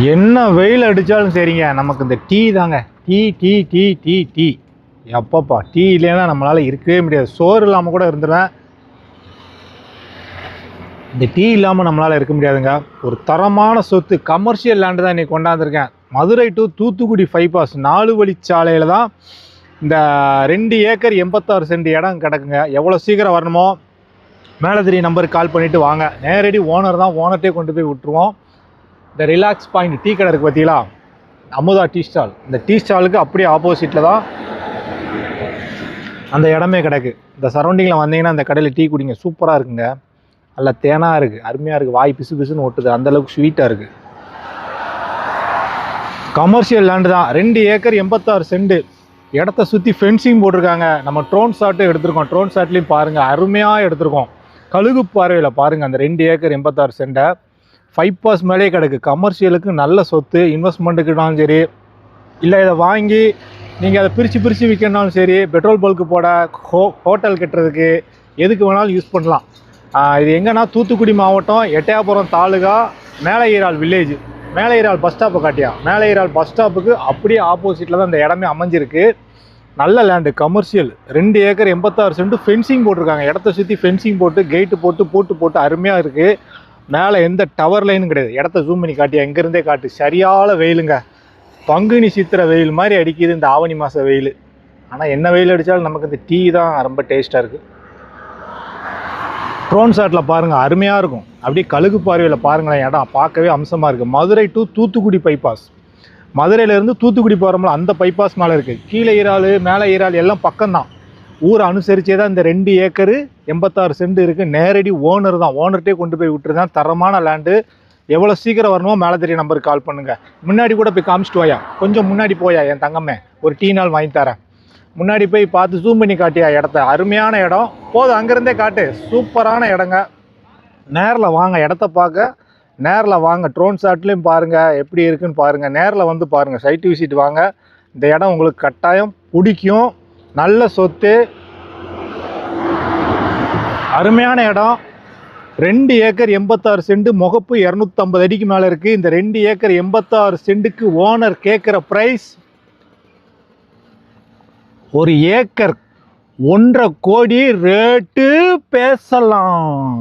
என்ன வெயில் அடித்தாலும் சரிங்க. நமக்கு இந்த டீ தாங்க. Tea tea tea tea tea. எப்பப்பா டீ இல்லைன்னா நம்மளால் இருக்கவே முடியாது. சோறு இல்லாமல் கூட இருந்துருவேன். இந்த டீ இல்லாமல் நம்மளால் இருக்க முடியாதுங்க. ஒரு தரமான சொத்து கமர்ஷியல் லேண்டு தான் இன்றைக்கி கொண்டாந்துருக்கேன். மதுரை டு தூத்துக்குடி ஃபைபாஸ் நாலு வழிச்சாலையில் தான் இந்த ரெண்டு ஏக்கர் எண்பத்தாறு சென்ட் இடம் கிடக்குங்க. எவ்வளோ சீக்கிரம் வரணுமோ? மேலே தெரிய நம்பருக்கு கால் பண்ணிவிட்டு வாங்க. நேரடி ஓனர் தான். ஓனர்ட்டே கொண்டு போய் விட்டுருவோம். இந்த ரிலாக்ஸ் பாயிண்ட் டீ கடை இருக்குது பார்த்தீங்களா? Amutha tea stall. இந்த டீ ஸ்டாலுக்கு அப்படியே ஆப்போசிட்டில் தான் அந்த இடமே கிடக்கு. இந்த சரௌண்டிங்கில் வந்தீங்கன்னா அந்த கடையில் டீ குடிங்க. சூப்பராக இருக்குங்க. நல்ல தேனாக இருக்குது அருமையாக இருக்குது வாய் பிசு பிசுன்னு ஒட்டுது. அந்தளவுக்கு ஸ்வீட்டாக இருக்குது கமர்ஷியல் லேண்டு தான். ரெண்டு ஏக்கர் எண்பத்தாறு செண்டு இடத்த சுற்றி ஃபென்சிங் போட்டிருக்காங்க. நம்ம ட்ரோன் ஷாட்டும் எடுத்திருக்கோம். ட்ரோன் ஷாட்லேயும் பாருங்கள் அருமையாக எடுத்திருக்கோம். கழுகு பார்வையில் பாருங்கள் அந்த ரெண்டு ஏக்கர் எண்பத்தாறு சென்டை. ஃபைவ் பாஸ் மேலே கிடக்கு. கமர்ஷியலுக்கு நல்ல சொத்து இன்வெஸ்ட்மெண்ட்டுக்குனாலும் சரி இல்லை இதை வாங்கி நீங்கள் அதை பிரித்து பிரித்து விற்கணும்னாலும் சரி பெட்ரோல் பல்க்கு போட ஹோ ஹோட்டல் கட்டுறதுக்கு எதுக்கு வேணாலும் யூஸ் பண்ணலாம். இது எங்கன்னா தூத்துக்குடி மாவட்டம் எட்டயாபுரம் தாலுகா மேலையீரால் வில்லேஜ் மேலையீரால் பஸ் ஸ்டாப்பை காட்டியா? மேலையீரால் பஸ் ஸ்டாப்புக்கு அப்படியே ஆப்போசிட்டில் தான் இந்த இடமே அமைஞ்சிருக்கு. நல்ல லேண்டு கமர்ஷியல் ரெண்டு ஏக்கர் எண்பத்தாறு சென்ட் ஃபென்சிங் போட்டிருக்காங்க. இடத்த சுற்றி ஃபென்சிங் போட்டு கேட்டு போட்டு பூட்டு போட்டு அருமையாக இருக்குது மேலே எந்த டவர் லைனும் கிடையாது. இடத்த ஜூம் பண்ணி காட்டியா எங்கேருந்தே காட்டு. சரியான வெயிலுங்க. பங்குனி சித்திரை வெயில் மாதிரி அடிக்குது இந்த ஆவணி மாத வெயில். ஆனால் என்ன வெயில் அடித்தாலும் நமக்கு இந்த டீ தான் ரொம்ப டேஸ்ட்டாக இருக்குது ட்ரோன் ஷாட்டில் பாருங்கள் அருமையாக இருக்கும். அப்படியே கழுகு பார்வையில் பாருங்களேன் இடம் பார்க்கவே அம்சமாக இருக்குது மதுரை டு தூத்துக்குடி பைபாஸ் மதுரையிலேருந்து தூத்துக்குடி போகிறோம்ல அந்த பைபாஸ் மேலே இருக்குது கீழே ஈரால் மேலே ஈரால் எல்லாம் பக்கம்தான். ஊரை அனுசரிச்சே தான் இந்த ரெண்டு ஏக்கரு எண்பத்தாறு சென்ட் இருக்குது நேரடி ஓனர் தான். ஓனர்கிட்டே கொண்டு போய் விட்டுருதான் தரமான லேண்டு எவ்வளோ சீக்கிரம் வரணுமோ மேலே தெரிய நம்பருக்கு கால் பண்ணுங்கள் முன்னாடி கூட போய் காமிச்சிட்டு வாயா. கொஞ்சம் முன்னாடி போயா என் தங்கம்மே. ஒரு டீ நாள் வாங்கி தரேன். முன்னாடி போய் பார்த்து ஜூம் பண்ணி காட்டியா இடத்த. அருமையான இடம். போதும் அங்கேருந்தே காட்டு. சூப்பரான இடங்க. நேரில் வாங்க. இடத்த பார்க்க. நேரில் வாங்க. ட்ரோன் ஷாட்லேயும் பாருங்கள் எப்படி இருக்குன்னு பாருங்கள் நேரில் வந்து பாருங்கள் சைட்டு விசிட் வாங்க. இந்த இடம் உங்களுக்கு கட்டாயம் பிடிக்கும். நல்ல சொத்து அருமையான இடம். ரெண்டு ஏக்கர் எண்பத்தாறு சென்ட் முகப்பு இரநூத்தம்பது அடிக்கு மேலே இருக்குது இந்த ரெண்டு ஏக்கர் எண்பத்தாறு சென்ட்டுக்கு ஓனர் கேட்குற ப்ரைஸ் ஒரு ஏக்கர் ஒன்றரை கோடி ரேட்டு பேசலாம்.